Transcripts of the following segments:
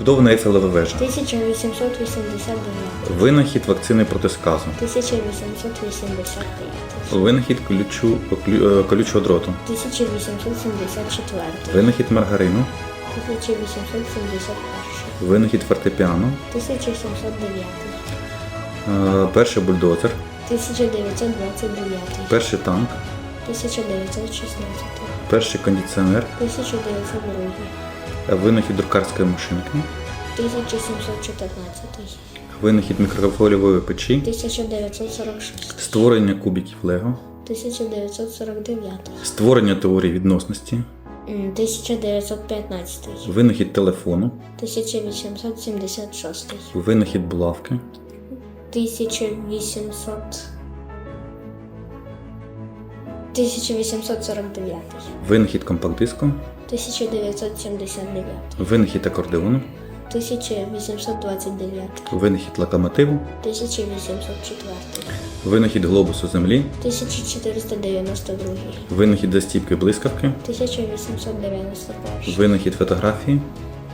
Збудована Ейфелева вежа. 1889. Винахід вакцини проти сказу. 1889. Винахід ключу, клю- е, колючого дроту. 1874. Винахід маргарину. 1871. Винахід фортепіано. 1709. Е, Перший бульдозер. 1929. Перший танк. 1916. Перший кондиціонер. 1902. Винахід друкарської машинки. 1714. Винахід мікрохвильової печі. 1946. Створення кубіків Лего. 1949. Створення теорії відносності. М, 1915. Винахід телефону. 1876. Винахід булавки. 1800. 1849. Винахід компакт-диску. 1979. Винахід акордеону. 1829. Винахід локомотиву. 1804. Винахід глобусу Землі. 1492. Винахід застіпки блискавки. 1891. Винахід фотографії.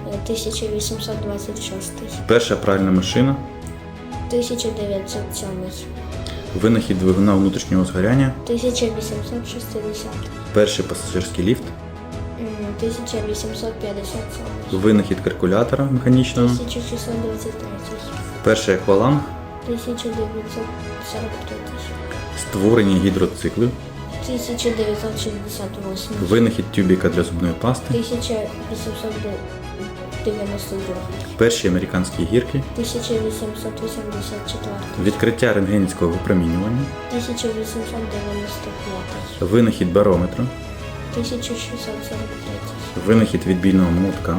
Е, 1826. Перша пральна машина. 1907. Винахід двигуна внутрішнього згоряння. 1860. Перший пасажирський ліфт. М, 1857. Винахід калькулятора механічного. 1623. Перший акваланг. 1943. Створення гідроциклів. 1968. Винахід тюбіка для зубної пасти. 1892. Перші американські гірки. 1884. Відкриття рентгенівського випромінювання. 1895. Винахід барометра. 1643. Винахід відбійного молотка.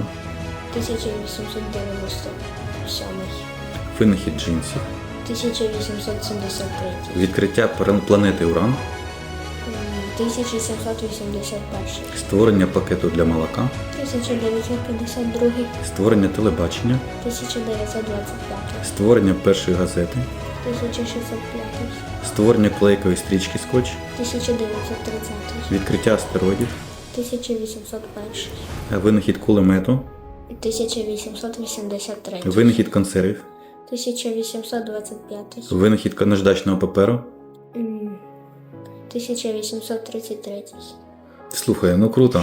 1897. Винахід джинсів. 1873. Відкриття планети Уран. М, 1781. Створення пакету для молока. 1952. Створення телебачення. 1925. Створення першої газети. 1605. Створення клейкової стрічки скотч. 1930. Відкриття астероїдів. 1801. Винахід кулемету. 1883. Винахід консервів. 1825. Винахід наждачного паперу. М, 1833. Слухай, ну круто.